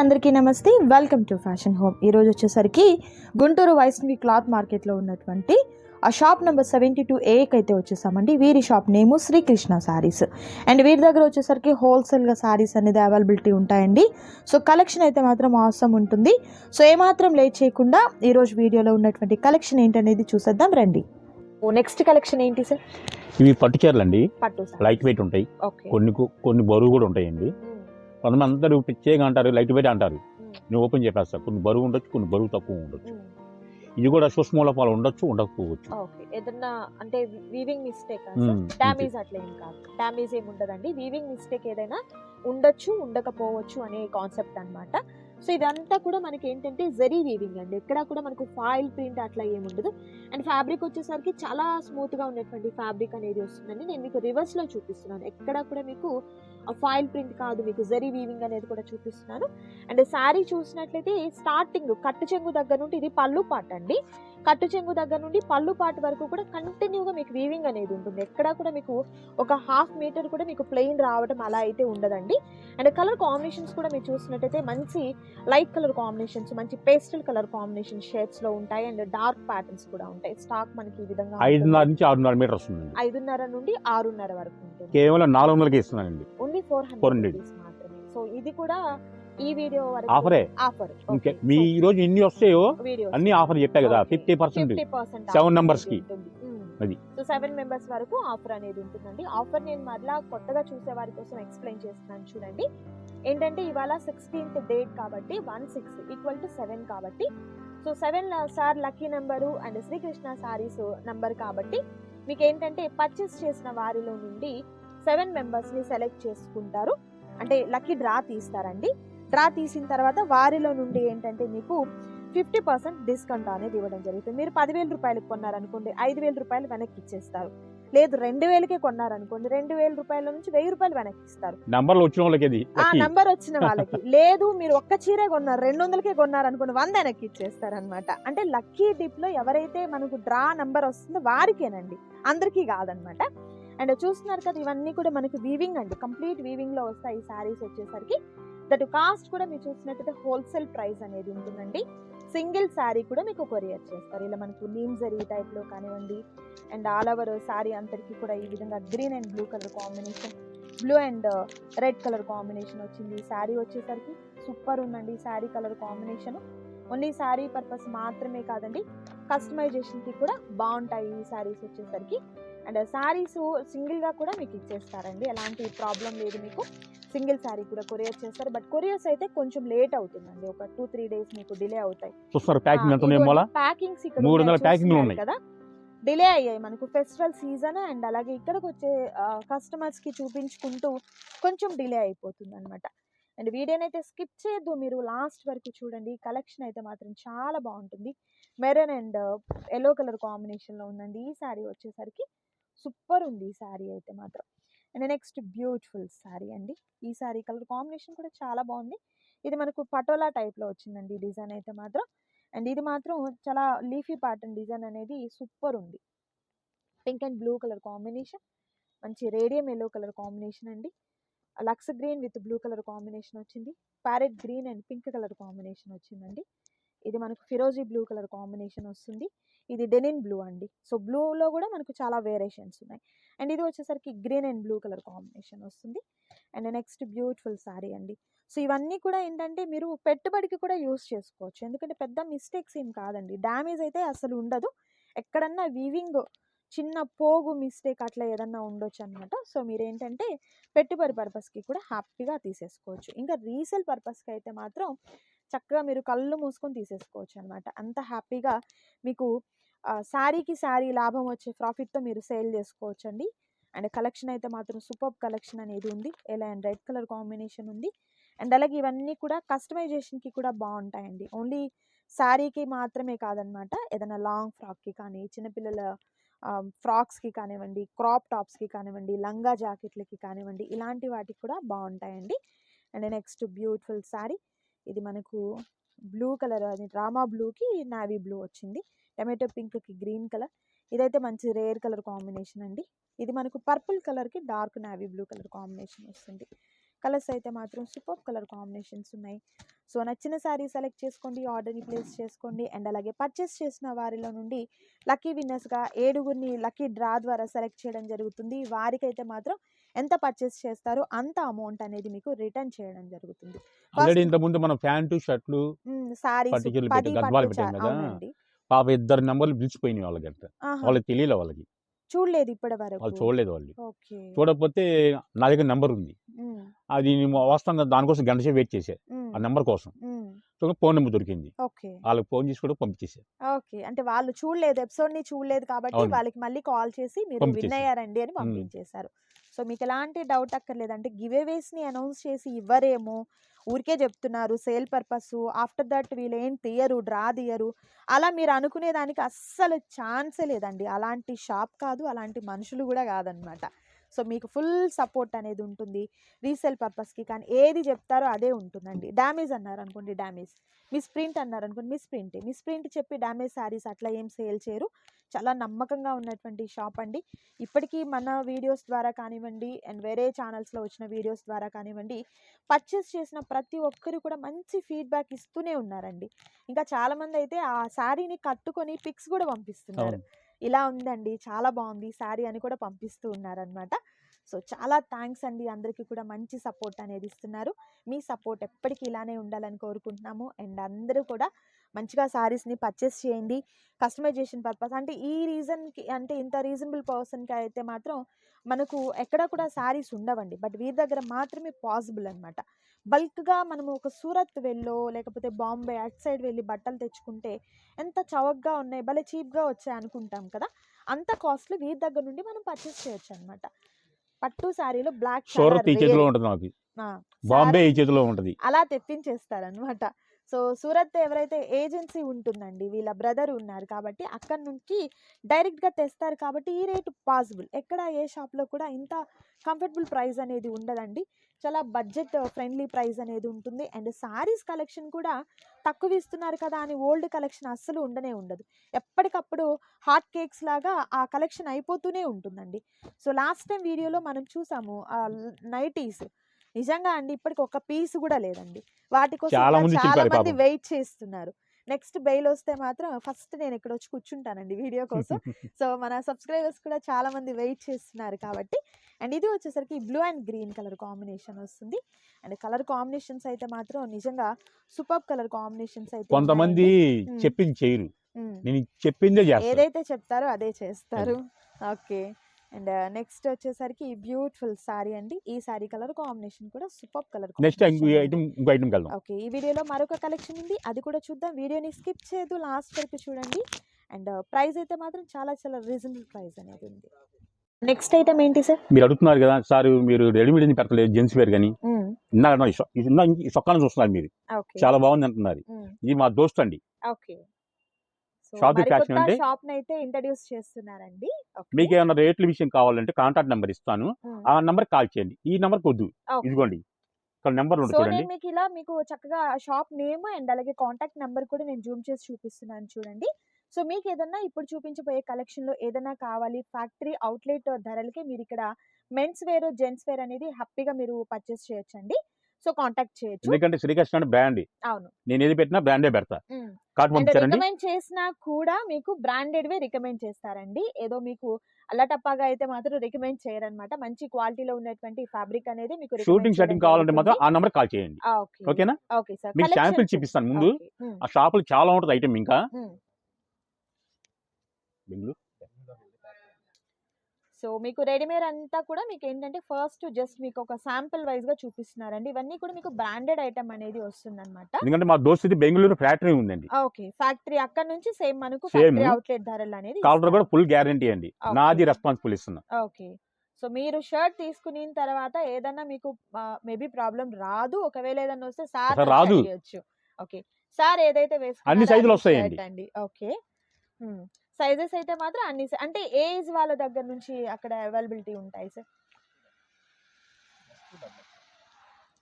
అందరికీ నమస్తే. Welcome to fashion home ఈరోజు వచ్చేసరికి గుంటూరు వైష్ణవి క్లాత్ మార్కెట్లో ఉన్నటువంటి ఆ షాప్ నెంబర్ సెవెంటీ టూ ఏకి అయితే వచ్చేసామండి. వీరి shop name Srikrishna sarees and వీరి దగ్గర వచ్చేసరికి హోల్సేల్గా శారీస్ అనేది అవైలబిలిటీ ఉంటాయండి. సో కలెక్షన్ అయితే మాత్రం అవసరం ఉంటుంది. సో ఏమాత్రం లేట్ చేయకుండా ఈరోజు వీడియోలో ఉన్నటువంటి కలెక్షన్ ఏంటనేది చూసేద్దాం. రండి. ఓ నెక్స్ట్ కలెక్షన్ ఏంటి సార్ ఇవి పట్టు చీరలు అండి పట్టు సార్ లైట్ వెయిట్ ఉంటాయి కొన్ని కొన్ని బరువు కూడా ఉంటాయండి. కొంతమంది అందరూ ప్రత్యేకంగా అంటారు లైట్ వెయిట్ అంటారు. నేను ఓపెన్ చెప్పేస్తా కొన్ని బరువు ఉండొచ్చు కొన్ని బరువు తక్కువ ఉండొచ్చు. ఇది కూడా సూక్ష్మూలపాలు ఉండొచ్చు ఉండకపోవచ్చు. ఏదన్నా అంటే వీవింగ్ మిస్టేక్ మ్మ్. డ్యామేజ్ అట్లా ఏం కాదు. డ్యామేజ్ ఏమి ఉండదండి. వీవింగ్ మిస్టేక్ ఏదైనా ఉండొచ్చు ఉండకపోవచ్చు అనే కాన్సెప్ట్ అన్నమాట. సో ఇదంతా కూడా మనకి ఏంటంటే జరీ వీవింగ్ అండి. ఎక్కడ కూడా మనకు ఫాయిల్ ప్రింట్ అట్లా ఏమి ఉండదు. అండ్ ఫ్యాబ్రిక్ వచ్చేసరికి చాలా స్మూత్గా ఉన్నటువంటి ఫ్యాబ్రిక్ అనేది వస్తుందండి. నేను మీకు రివర్స్లో చూపిస్తున్నాను. ఎక్కడ కూడా మీకు ఫైల్ ప్రింట్ కాదు మీకు జరీ వీవింగ్ అనేది కూడా చూపిస్తున్నాను. అండ్ శారీ చూసినట్లయితే స్టార్టింగ్ కట్టు చెంగు దగ్గర నుండి ఇది పళ్ళు పాట అండి కట్టు చెంగు దగ్గర నుండి పళ్ళు పాటు వరకు కూడా కంటిన్యూగా మీకు వీవింగ్ అనేది ఉంటుంది. ఎక్కడా కూడా మీకు ఒక హాఫ్ మీటర్ కూడా మీకు ప్లెయిన్ రావడం అలా అయితే ఉండదండి. అండ్ కలర్ కాంబినేషన్స్ కూడా మీరు చూసినట్టయితే మంచి లైట్ కలర్ కాంబినేషన్స్ మంచి పేస్టల్ కలర్ కాంబినేషన్ షేడ్స్లో ఉంటాయి. అండ్ డార్క్ ప్యాటర్న్స్ కూడా ఉంటాయి. స్టాక్ మనకి ఈ విధంగా ఐదున్నర నుంచి ఆరున్నర మీటర్ వస్తుందండి. ఐదున్నర నుండి ఆరున్నర వరకు ఉంటుంది. కేవలం నాలుగు వందలకి ఇస్తున్నానండి. Only four 400. హండ్రెడ్ మాత్రమే. సో ఇది కూడా ఈ వీడియో వరకు ఆఫరే. ఆఫర్. ఇంకే మీ ఈ రోజు ఎన్ని వస్తాయో అన్ని ఆఫర్ చెప్పా కదా ఫిఫ్టీ పర్సెంట్ Seven numbers కి. అది. సో సెవెన్ మెంబర్స్ వరకు ఆఫర్ అనేది ఉంటుందండి. ఆఫర్ నేను మరలా కొత్తగా చూసే వారి కోసం ఎక్స్ప్లెయిన్ చేస్తున్నాను చూడండి. ఏంటంటే ఇవాళ సిక్స్టీన్త్ డేట్ కాబట్టి one six equal to seven కాబట్టి. So seven sir lucky number and Srikrishna sarees number కాబట్టి మీకు ఏంటంటే పర్చేస్ చేసిన వారిలో నుండి సెవెన్ మెంబర్స్ని సెలెక్ట్ చేసుకుంటారు. అంటే లక్కీ డ్రా తీస్తారండి. డ్రా తీసిన తర్వాత వారిలో నుండి ఏంటంటే మీకు ఫిఫ్టీ పర్సెంట్ డిస్కౌంట్ అనేది ఇవ్వడం జరుగుతుంది. మీరు పదివేల రూపాయలకు కొన్నారనుకోండి ఐదు వేల రూపాయలు వెనక్కి ఇచ్చేస్తారు. లేదు రెండు వేలకే కొన్నారనుకోండి రెండు వేల రూపాయల నుంచి వెయ్యి రూపాయలు వెనక్కి ఇస్తారు. నంబర్లు వచ్చిన వాళ్ళకి ఆ. నంబర్ వచ్చిన వాళ్ళకి. లేదు మీరు ఒక్క చీరే కొన్నారు రెండు వందలకే కొన్నారు అనుకోండి వంద వెనక్కి ఇచ్చేస్తారు అనమాట అంటే లక్కీ డిప్లో ఎవరైతే మనకు డ్రా నంబర్ వస్తుందో వారికేనండి. అందరికీ కాదనమాట అండ్ చూస్తున్నారు కదా ఇవన్నీ కూడా మనకు వీవింగ్ అండి. కంప్లీట్ వీవింగ్లో వస్తాయి ఈ సారీస్ వచ్చేసరికి. దట్ కాస్ట్ కూడా మీరు చూసినట్టయితే హోల్సేల్ ప్రైస్ అనేది ఉంటుందండి. సింగిల్ శారీ కూడా మీకు కొరియర్ చేస్తారు. ఇలా మనకు నీమ్ జరీ టైప్లో కానివ్వండి అండ్ ఆల్ ఓవర్ శారీ అంతటికి కూడా ఈ విధంగా green and blue colour combination blue and red colour combination వచ్చింది. శారీ వచ్చేసరికి సూపర్ ఉందండి saree colour combination only saree purpose మాత్రమే కాదండి కస్టమైజేషన్కి కూడా బాగుంటాయి ఈ శారీస్ వచ్చేసరికి. అండ్ శారీస్ సింగిల్గా కూడా మీకు ఇచ్చేస్తారండి. ఎలాంటి ప్రాబ్లం లేదు మీకు. సింగిల్ శారీ కూడా కొరియర్ చేస్తారు. బట్ కొరియర్స్ అయితే కొంచెం లేట్ అవుతుందండి. ఒక టూ త్రీ డేస్ మీకు డిలే అవుతాయి. ప్యాకింగ్ ఎంత ప్యాకింగ్స్ ఇక్కడ మూడు వందల ఉన్నాయి, ప్యాకింగ్లు చూస్తున్నారు ఉన్నాయి. కదా. డిలే అయ్యాయి మనకు ఫెస్టివల్ సీజన్ అండ్ అలాగే ఇక్కడికి వచ్చే కస్టమర్స్కి చూపించుకుంటూ కొంచెం డిలే అయిపోతుంది అనమాట అండ్ వీడియోనైతే స్కిప్ చేయొద్దు. మీరు లాస్ట్ వరకు చూడండి. కలెక్షన్ అయితే మాత్రం చాలా బాగుంటుంది. మెరూన్ అండ్ ఎల్లో కలర్ కాంబినేషన్లో ఉందండి. ఈ శారీ వచ్చేసరికి సూపర్ ఉంది ఈ శారీ అయితే మాత్రం. అండ్ నెక్స్ట్ బ్యూటిఫుల్ శారీ అండి. ఈ శారీ కలర్ కాంబినేషన్ కూడా చాలా బాగుంది ఇది మనకు పటోలా టైప్లో వచ్చిందండి డిజైన్ అయితే మాత్రం. అండ్ ఇది మాత్రం చాలా లీఫీ ప్యాటర్న్ డిజైన్ అనేది సూపర్ ఉంది pink and blue colour combination. మంచి రేడియం ఎల్లో కలర్ కాంబినేషన్ అండి. Lux green with blue colour combination వచ్చింది. Parrot green and pink colour combination వచ్చిందండి. ఇది మనకు ఫిరోజీ బ్లూ కలర్ కాంబినేషన్ వస్తుంది. ఇది డెనిన్ బ్లూ అండి. సో బ్లూలో కూడా మనకు చాలా వేరియేషన్స్ ఉన్నాయి. అండ్ ఇది వచ్చేసరికి green and blue colour combination వస్తుంది. అండ్ నెక్స్ట్ బ్యూటిఫుల్ శారీ అండి. సో ఇవన్నీ కూడా ఏంటంటే మీరు పెట్టుబడికి కూడా యూస్ చేసుకోవచ్చు. ఎందుకంటే పెద్ద మిస్టేక్స్ ఏం కాదండి. డ్యామేజ్ అయితే అసలు ఉండదు. ఎక్కడన్నా వీవింగ్ చిన్న పోగు మిస్టేక్ అట్లా ఏదన్నా ఉండొచ్చు అనమాట సో మీరు ఏంటంటే పెట్టుబడి పర్పస్కి కూడా హ్యాపీగా తీసేసుకోవచ్చు. ఇంకా రీసేల్ పర్పస్కి అయితే మాత్రం చక్కగా మీరు కళ్ళు మూసుకొని తీసేసుకోవచ్చు అనమాట అంత హ్యాపీగా మీకు శారీకి శారీ లాభం వచ్చే ప్రాఫిట్తో మీరు సేల్ చేసుకోవచ్చు అండి అండ్ కలెక్షన్ అయితే మాత్రం సూపర్ కలెక్షన్ అనేది ఉంది. ఎలా అండ్ రెడ్ కలర్ కాంబినేషన్ ఉంది. అండ్ అలాగే ఇవన్నీ కూడా కస్టమైజేషన్కి కూడా బాగుంటాయండి. ఓన్లీ శారీకి మాత్రమే కాదనమాట. ఏదైనా లాంగ్ ఫ్రాక్కి కానీ చిన్నపిల్లల ఫ్రాక్స్కి కానివ్వండి క్రాప్ టాప్స్కి కానివ్వండి లంగా జాకెట్లకి కానివ్వండి ఇలాంటి వాటికి కూడా బాగుంటాయండి. And next beautiful saree. ఇది మనకు బ్లూ కలర్ అది డ్రామా బ్లూకి నావీ బ్లూ వచ్చింది. టమాటో పింక్కి గ్రీన్ కలర్. ఇదైతే మంచి రేర్ కలర్ కాంబినేషన్ అండి. ఇది మనకు పర్పుల్ కలర్కి dark navy blue colour combination వస్తుంది. కలర్స్ అయితే మాత్రం సూపర్ కలర్ కాంబినేషన్స్ ఉన్నాయి. సో నచ్చిన శారీ సెలెక్ట్ చేసుకోండి ఆర్డర్ని ప్లేస్ చేసుకోండి అండ్ అలాగే పర్చేస్ చేసిన వారిలో నుండి లక్కీ విన్నర్స్గా ఏడుగురిని లక్కీ డ్రా ద్వారా సెలెక్ట్ చేయడం జరుగుతుంది. వారికైతే మాత్రం ఎంత పర్చేస్ చేస్తారో అంత అమౌంట్ అనేది మీకు రిటర్న్ చేయడం జరుగుతుంది. ఆల్రెడీ ఇంత ముందు మనం ప్యాంటు షర్ట్లు సారీస్ పది గద్వాలు పట్టు కదా. పాప ఇద్దరు నెంబర్లు పిలిచిపోయినాయి వాళ్ళకి ఆహా, వాళ్ళకి తెలియలే వాళ్ళకి. చూడలేదు ఇప్పటి వాళ్ళు వరకు చూడలేదు వాళ్ళు. చూడకపోతే నా దగ్గర నెంబర్ ఉంది. అది వస్తాను దానికోసం గంట సేపు వెయిట్ చేసా ఆ నెంబర్ కోసం. ఫోన్ నెంబర్ దొరికింది. వాళ్ళకి ఫోన్ చేసి కూడా పంపించేసా ఓకే. అంటే వాళ్ళు చూడలేదు ఎపిసోడ్ని చూడలేదు కాబట్టి. వాళ్ళకి మళ్ళీ కాల్ చేసి మీరు విన్. అయ్యారండి అని పంపించేశారు. సో మీకు ఎలాంటి డౌట్ అక్కర్లేదు అంటే గివ్ అనౌన్స్ చేసి ఇవ్వరేమో. ఊరికే చెప్తున్నారు సేల్ పర్పస్ ఆఫ్టర్ దట్ వీళ్ళు ఏం తీయరు డ్రా తీయరు. అలా మీరు అనుకునే దానికి అస్సలు ఛాన్సే లేదండి. అలాంటి షాప్ కాదు అలాంటి మనుషులు కూడా కాదనమాట. సో మీకు ఫుల్ సపోర్ట్ అనేది ఉంటుంది. రీసేల్ పర్పస్కి కానీ ఏది చెప్తారో అదే ఉంటుందండి. డ్యామేజ్ అన్నారు అనుకోండి డ్యామేజ్. మిస్ ప్రింట్ అన్నారు అనుకోండి మిస్ ప్రింట్. మిస్ ప్రింట్ చెప్పి డ్యామేజ్ శారీస్ అట్లా ఏం సేల్ చేయరు. చాలా నమ్మకంగా ఉన్నటువంటి షాప్ అండి. ఇప్పటికీ మన వీడియోస్ ద్వారా కానివ్వండి అండ్ వేరే ఛానల్స్లో వచ్చిన వీడియోస్ ద్వారా కానివ్వండి పర్చేస్ చేసిన ప్రతి ఒక్కరు కూడా మంచి ఫీడ్బ్యాక్ ఇస్తూనే ఉన్నారండి. ఇంకా చాలామంది అయితే ఆ శారీని కట్టుకొని పిక్స్ కూడా పంపిస్తున్నారు. ఇలా ఉందండి చాలా బాగుంది శారీ అని కూడా పంపిస్తూ ఉన్నారనమాట సో చాలా థ్యాంక్స్ అండి. అందరికీ కూడా మంచి సపోర్ట్ అనేది ఇస్తున్నారు. మీ సపోర్ట్ ఎప్పటికీ ఇలానే ఉండాలని కోరుకుంటున్నాము. అండ్ అందరూ కూడా మంచిగా శారీస్ని పర్చేస్ చేయండి కస్టమైజేషన్ పర్పస్ అంటే ఈ రీజన్కి అంటే ఇంత రీజనబుల్ పర్సన్కి అయితే మాత్రం మనకు ఎక్కడ కూడా శారీస్ ఉండవండి. బట్ వీరి దగ్గర మాత్రమే పాసిబుల్ అనమాట బల్క్గా మనము ఒక సూరత్ వెళ్ళో లేకపోతే బాంబే అటు సైడ్ వెళ్ళి బట్టలు తెచ్చుకుంటే ఎంత చవకగా ఉన్నాయి భలే చీప్గా వచ్చాయి అనుకుంటాం కదా! అంత కాస్ట్లీ వీరి దగ్గర నుండి మనం పర్చేస్ చేయొచ్చు అనమాట పట్టు శారీలో బ్లాక్ సూరత్ ఈ చేతిలో ఉంటుంది బాంబే ఈ చేతిలో ఉంటుంది. అలా తెప్పించేస్తారనమాట సో సూరత్ ఎవరైతే ఏజెన్సీ ఉంటుందండి వీళ్ళ బ్రదర్ ఉన్నారు కాబట్టి అక్కడి నుంచి డైరెక్ట్గా తెస్తారు కాబట్టి ఈ రేటు పాసిబుల్ ఎక్కడ ఏ షాప్లో కూడా ఇంత కంఫర్టబుల్ ప్రైస్ అనేది ఉండదండి. చాలా బడ్జెట్ ఫ్రెండ్లీ ప్రైస్ అనేది ఉంటుంది. అండ్ సారీస్ కలెక్షన్ కూడా తక్కువ ఇస్తున్నారు కదా అని ఓల్డ్ కలెక్షన్ అస్సలు ఉండనే ఉండదు. ఎప్పటికప్పుడు హాట్ కేక్స్ లాగా ఆ కలెక్షన్ అయిపోతూనే ఉంటుందండి. సో లాస్ట్ టైం వీడియోలో మనం చూసాము నైటీస్ నిజంగా అండి ఇప్పటికి ఒక పీస్ కూడా లేదండి. వాటి కోసం చాలా మంది. వెయిట్ చేస్తున్నారు. నెక్స్ట్ బెయిల్ వస్తే మాత్రం ఫస్ట్ నేను ఇక్కడ వచ్చి కూర్చుంటానండి వీడియో కోసం. సో మన సబ్స్క్రైబర్స్ కూడా చాలా మంది వెయిట్ చేస్తున్నారు కాబట్టి. అండ్ ఇది వచ్చేసరికి blue and green colour combination వస్తుంది. అండ్ కలర్ కాంబినేషన్స్ అయితే మాత్రం నిజంగా సూపర్ కలర్ కాంబినేషన్స్ అయితే కొంతమంది. చెప్పింది చేయరు. నేను చెప్పిందే ఏదైతే చెప్తారో అదే చేస్తారు. ఓకే. అండ్ నెక్స్ట్ వచ్చేసరికి బ్యూటిఫుల్ సారీ అండి. ఈ సారీ కలర్ కాంబినేషన్ కూడా సూపర్ కలర్ నెక్స్ట్ ఇంకో ఐటమ్ ఓకే ఈ వీడియోలో మరొక కలెక్షన్ ఉంది. అది కూడా చూద్దాం. వీడియోని స్కిప్ చేయదు లాస్ట్ వరకు చూడండి. అండ్ ప్రైస్ అయితే మాత్రం చాలా చాలా రీజనబుల్ ప్రైస్ అనేది ఉంది. నెక్స్ట్ ఐటమ్ ఏంటి సార్? మీరు అడుగుతున్నారు కదా సార్ మీరు రెడీమేడ్ పెట్టలేదు జెంట్స్ వేర్ కానీ ఇందాక ఈ సొక్కాలను చూస్తున్నారు మీరు. ఓకే. చాలా బాగుంది అంటున్నారు. ఇది మా దోస్త్ అండి fashion అంటే? షాప్ అయితే ఇంట్రడ్యూస్ చేస్తున్నారండి. మీకు ఏమైనా రేట్ల విషయం కావాలంటే కాంటాక్ట్ నెంబర్ ఇస్తాను. ఆ నెంబర్ కాల్ చేయండి ఈ నెంబర్ Okay. ఇదిగోండి ఇక్కడ నెంబర్ చూడండి మీకు ఇలా మీకు చక్కగా షాప్ నేమ్ అండ్ అలాగే కాంటాక్ట్ నెంబర్ కూడా నేను జూమ్ చేసి చూపిస్తున్నాను చూడండి సో మీకు ఏదన్నా ఇప్పుడు చూపించబోయే కలెక్షన్లో ఏదైనా కావాలి ఫ్యాక్టరీ అవుట్లెట్ ధరలకే మీరు ఇక్కడ మెన్స్ వేర్ జెంట్స్ వేర్ అనేది హ్యాపీగా మీరు పర్చేస్ చేయొచ్చండి సో కాంటాక్ట్ చేయొచ్చు. ఎందుకంటే శ్రీకృష్ణ బ్రాండ్. అవును. నేను ఏది పెట్టినా బ్రాండే పెడతా. రికమెండ్ చేసినా కూడా మీకు బ్రాండెడ్ వే రికమెండ్ చేస్తారండి. ఏదో మీకు అల్లటప్పగా అయితే మాత్రం రికమెండ్ చేయరన్నమాట మంచి క్వాలిటీలో ఉన్నటువంటి ఫ్యాబ్రిక్ అనేది మీకు షూటింగ్ షూటింగ్ కావాలంటే మాత్రం. ఆ నెంబర్ కాల్ చేయండి. ఓకేనా? Okay sir. మీకు శాంపిల్ చూపిస్తాను ముందు. ఆ షాపులు చాలా ఉంటుంది ఐటమ్ ఇంకా. బెంగళూరు? సో మీకు రెడీమేడ్ అంతా కూడా మీకు ఏంటంటే ఫస్ట్ జస్ట్ మీకు ఒక శాంపిల్ వైజ్గా చూపిస్తున్నారండి. ఇవన్నీ కూడా మీకు బ్రాండెడ్ ఐటమ్ అనేది వస్తుంది అనమాట ఎందుకంటే మా దోస్త్ బెంగళూరు ఫ్యాక్టరీ ఉందండి. ఓకే. ఫ్యాక్టరీ అక్కడ నుంచి సేమ్ మనకు. ఫ్యాక్టరీ అవుట్లెట్ ధరలు అనేది కాలర్ కూడా ఫుల్ గ్యారంటీ అండి. నాది రెస్పాన్సిబుల్ ఇస్తున్నా. ఓకే. సో మీరు షర్ట్ తీసుకున్న తర్వాత ఏదన్నా మీకు మేబీ ప్రాబ్లం రాదు. ఒకవేళ ఏదన్నా వస్తే సార్ రాదు. ఓకే. సార్ ఏదైతే వేసుకున్నారో అన్ని సైజులు వస్తాయండి. ఓకే. సైజెస్ అయితే మాత్రం అన్ని అంటే ఏజ్ వాళ్ళ దగ్గర నుంచి అక్కడ అవైలబిలిటీ ఉంటాయి sir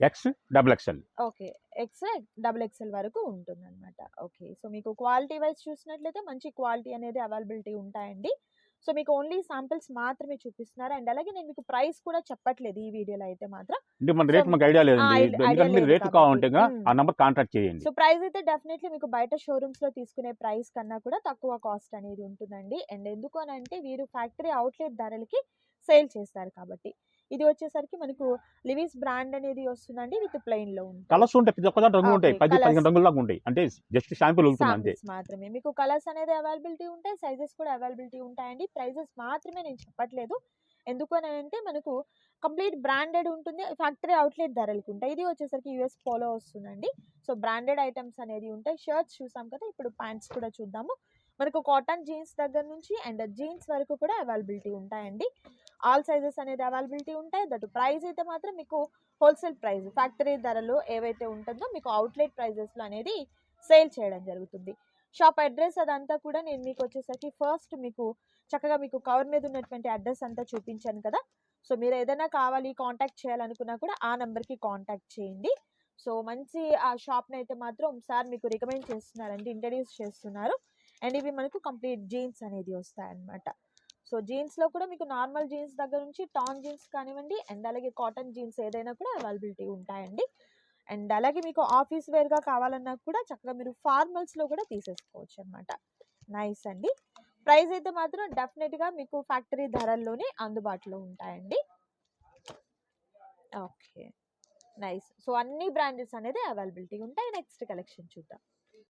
X double XL okay. X double XL వరకు ఉంటుంది అనమాట ఓకే. సో మీకు క్వాలిటీ వైజ్ చూసినట్లయితే మంచి క్వాలిటీ అనేది అవైలబిలిటీ ఉంటాయండి. సో మీకు ఓన్లీ శాంపిల్స్ మాత్రమే చూపిస్తున్నారు. అండ్ అలాగే నేను మీకు ప్రైస్ కూడా చెప్పట్లేదు ఈ వీడియోలో అయితే మాత్రం. అంటే మన రేట్ So, మాకు ఐడియా లేదండి. రేట్. కావాలంటే. ఆ నెంబర్ కాంటాక్ట్ చేయండి. సో ప్రైస్ అయితే డెఫినెట్లీ మీకు బయట షోరూమ్స్లో తీసుకునే ప్రైస్ కన్నా కూడా తక్కువ కాస్ట్ అనేది ఉంటుందండి. అండ్ ఎందుకు అని అంటే వీరు ఫ్యాక్టరీ అవుట్లెట్ ధరలకి సేల్ చేస్తారు కాబట్టి. ఇది వచ్చేసరికి మనకు లివిస్ బ్రాండ్ అనేది వస్తుందండి విత్ ప్లెయిన్లో ఉంటుంది. కలర్స్ ఉంటాయి. ప్రతి ఒక్క రంగులు ఉంటాయి. పది. పదిహేను రంగుల దాకా ఉంటాయి. అంటే జస్ట్ షాంపుల్ ఉంటుంది అంతే. మాత్రమే. మీకు కలర్స్ అనేది అవైలబిలిటీ ఉంటాయి. సైజెస్ కూడా అవైలబిలిటీ ఉంటాయండి. ప్రైజెస్ మాత్రమే నేను చెప్పట్లేదు. ఎందుకు అని అంటే మనకు కంప్లీట్ బ్రాండెడ్ ఉంటుంది. ఫ్యాక్టరీ అవుట్లెట్ ధరలకు ఉంటాయి. ఇది వచ్చేసరికి యూఎస్ పోలో వస్తుందండి. సో బ్రాండెడ్ ఐటమ్స్ అనేది ఉంటాయి. షర్ట్స్ చూసాం కదా. ఇప్పుడు ప్యాంట్స్ కూడా చూద్దాము. మనకు కాటన్ జీన్స్ దగ్గర నుంచి అండ్ జీన్స్ వరకు కూడా అవైలబిలిటీ ఉంటాయండి. ఆల్ సైజెస్ అనేది అవైలబిలిటీ ఉంటాయి. దట్ ప్రైస్ అయితే మాత్రం మీకు హోల్సేల్ ప్రైస్ ఫ్యాక్టరీ ధరలు ఏవైతే ఉంటుందో మీకు అవుట్లెట్ ప్రైజెస్లో అనేది సేల్ చేయడం జరుగుతుంది. షాప్ అడ్రస్ అదంతా కూడా నేను మీకు వచ్చేసరికి ఫస్ట్ మీకు చక్కగా మీకు కవర్ మీద ఉన్నటువంటి అడ్రస్ అంతా చూపించాను కదా. సో మీరు ఏదైనా కావాలి కాంటాక్ట్ చేయాలనుకున్నా కూడా ఆ నెంబర్కి కాంటాక్ట్ చేయండి. సో మంచి ఆ షాప్ని అయితే మాత్రం సార్ మీకు రికమెండ్ చేస్తున్నారండి ఇంట్రడ్యూస్ చేస్తున్నారు. అండ్ ఇవి మనకు కంప్లీట్ జీన్స్ అనేది వస్తాయన్నమాట. సో జీన్స్లో కూడా మీకు నార్మల్ జీన్స్ దగ్గర నుంచి టాన్ జీన్స్ కానివ్వండి అండ్ అలాగే కాటన్ జీన్స్ ఏదైనా కూడా అవైలబిలిటీ ఉంటాయండి. అండ్ అలాగే మీకు ఆఫీస్ వేర్గా కావాలన్నా కూడా చక్కగా మీరు ఫార్మల్స్లో కూడా తీసేసుకోవచ్చు అనమాట నైస్ అండి. ప్రైస్ అయితే మాత్రం డెఫినెట్గా మీకు ఫ్యాక్టరీ ధరల్లోనే అందుబాటులో ఉంటాయండి. ఓకే. నైస్. సో అన్ని బ్రాండెస్ అనేది అవైలబిలిటీ ఉంటాయి. నెక్స్ట్ కలెక్షన్ చూద్దాం.